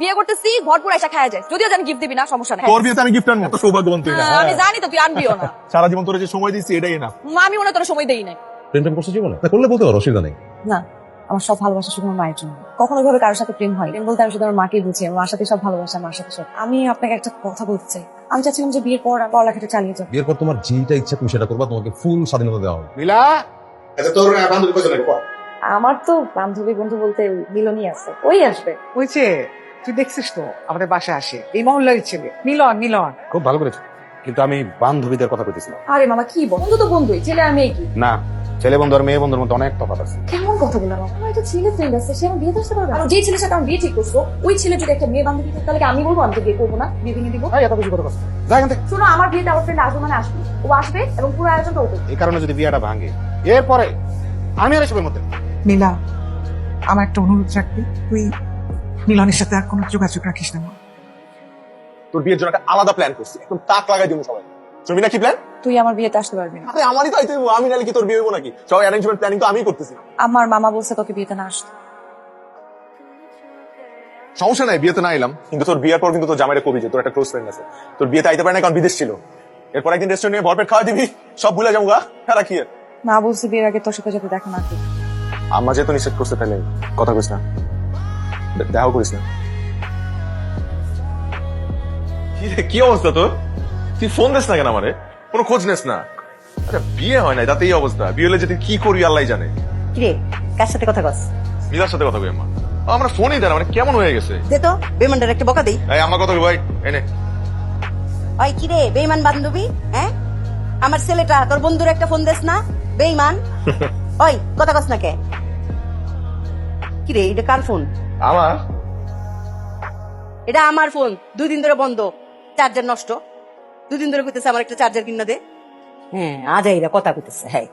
বিয়ে করতেছি ভরপুর এসে খাওয়া যায়। যদিও জানি গিফট দিবি না সমস্যা নাই। তোর বিয়েতে আমি গিফট আনব এত সৌভাগ্যবান তুই না হ্যাঁ, আমি জানি তো তুই আনবিও না। সারা জীবন তোর যে সময় দিচ্ছি এটাই না আমি মনে তোর সময় দেই নাই। প্রেম টেম করছ জীবনে? না করলে বলতে পারো অসুবিধা নেই। না আমার সব ভালোবাসা শুধু মায়ের জন্য। কখনো ভাবে কারোর সাথে প্রেম হয় প্রেম বলতে আমি শুধু আমার মাকেই বুঝি আমার মার সাথে সব ভালোবাসা মার সাথে সব। আমি আপনাকে একটা কথা বলতে চাই। আমি চাচ্ছিলাম যে বিয়ের পর আমি পড়ালেখাটা চালিয়ে যাব। বিয়ের পর তোমার যেটা ইচ্ছা তুমি সেটা করবা তোমাকে ফুল স্বাধীনতা দেওয়া হবে। মিলা আচ্ছা তোর বান্ধবী কজন আমার তো বান্ধবী বন্ধু বলতে মিলনই আছে। ওই আসবে। ওই যে? তুই দেখছিস তো? আমাদের বাসায় আসে। এই মহল্লার ছেলে। মিলন মিলন। খুব ভালো করেছ। কিন্তু আমি বান্ধবীদের কথা বলতেছিলাম আরে মামা কি বন্ধু তো বন্ধুই ছেলে আমি কি? না ছেলে বন্ধু আর মেয়ে বন্ধুর মধ্যে অনেক তফাৎ আছে। কেমন কথা বললাম আমার একটা ছেলে ফ্রেন্ড আছে সে আমার বিয়ে করতে পারবে আর যেই ছেলের সাথে আমি বিয়ে ঠিক করছ ওই ছেলে যদি একটা মেয়ে বান্ধবী থাকে তাহলে আমি বলব আমি বিয়ে করব না? বিয়ে ভেঙে দিবো? এই এত বেশি কথা। যা এখান থেকে। শোনো আমার বিয়েতে আমার ফ্রেন্ড আসবে মানে আসবে। ও আসবে এবং পুরো আয়োজনটা ও এই কারণে যদি বিয়েটা ভাঙে এরপরে আমি আর এসবের মধ্যে। মিলা আমার একটা অনুরোধ রাখবি। তুই মিলনের সাথে আর কোনো যোগাযোগ রাখিস না মা। তোর বিয়ের জন্য একটা আলাদা প্ল্যান করছি। একদম তাক লাগাই দিব সবাই। না কি প্ল্যান তুই আমার বিয়েতে আসতে পারবি না। আরে আমারই তো আইতে হইবো, আমি নালে কি তোর বিয়ে হইবো নাকি? সবাই অ্যারেঞ্জমেন্ট প্ল্যানিং তো আমিই করতেছি। আমার মামা বলছে তোকে বিয়েতে না আসতে। সমস্যা নাই বিয়েতে না এলাম। কিন্তু তোর বিয়ের পর কিন্তু তোর জামাইরে কবি যে তোর একটা ক্লোজ ফ্রেন্ড আছে। তোর বিয়েতে আইতে পারে না কারণ বিদেশ ছিল। এরপর একদিন রেস্টুরেন্ট নিয়ে ভরপেট খাওয়া দিবি সব ভুলে যাব গা। হ্যাঁ কি? মা বলছে বিয়ের আগে তোর সাথে যাতে দেখা না করি। আম্মা যেহেতু নিষেধ করছে তাহলে কথা কইস না। দে- দেখাও করিস না। কি অবস্থা তোর? তুই ফোন দিস না কেন আমারে? কোনো খোঁজ নেস না। আরে বিয়ে হয় নাই তাতে এই অবস্থা। বিয়ে হলে যে তুই কি করবি আল্লাহ জানে। কিরে কার সাথে কথা কস? মিলার সাথে কথা কই আমরা ফোনই দেন মানে কেমন হয়ে গেছে? দে তো বেমানটার একটা বকা দেই। এই আমার কথা কই ভাই এনে। ওই কিরে বেইমান বান্ধবী হ্যাঁ? আমার ছেলেটা তোর বন্ধুর একটা ফোন দেস না? বেইমান? ওই কথা কস না কে? কিরে এটা কার ফোন আমার? এটা আমার ফোন। দুই দিন ধরে বন্ধ। চার্জার নষ্ট। দুই দিন ধরে কইতেছে আমার একটা চার্জার কিনা দে। হ্যাঁ আজ এরা কথা কইতেছে হ্যাঁ।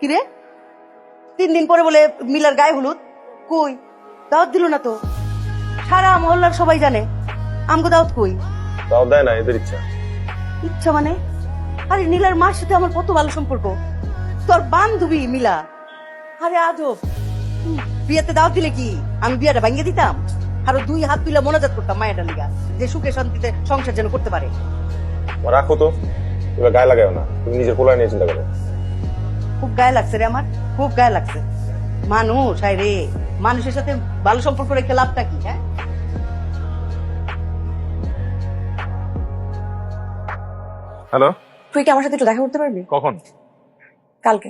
কিরে তিন দিন পরে বলে মিলার গায়ে হলুদ। কই? দাওয়াত দিল না তো। সারা মহল্লার সবাই জানে। আমগো দাওয়াত কই? তাও দেয় না এদের ইচ্ছা। ইচ্ছা মানে? আরে নীলার মার সাথে আমার কত ভালো সম্পর্ক। তোর বান্ধবী মিলা। আরে হুম, বিয়েতে দাওয়াত দিলে কি? আমি বিয়েটা ভাঙিয়ে দিতাম? আরও দুই হাত তুলে মনোজাত করতাম মায়ের লিগা যে সুখে শান্তিতে সংসার যেন করতে পারে। রাখো তো। এবার গায়ে লাগাও না। তুমি নিজের পোলায় নিয়ে চিন্তা করো। খুব গায়ে লাগছে রে আমার। খুব গায়ে লাগছে। মানুষ হায় রে। মানুষের সাথে ভালো সম্পর্ক রেখে লাভটা কি হ্যাঁ? হ্যালো তুই কি আমার সাথে একটু দেখা করতে পারবি? কখন? কালকে।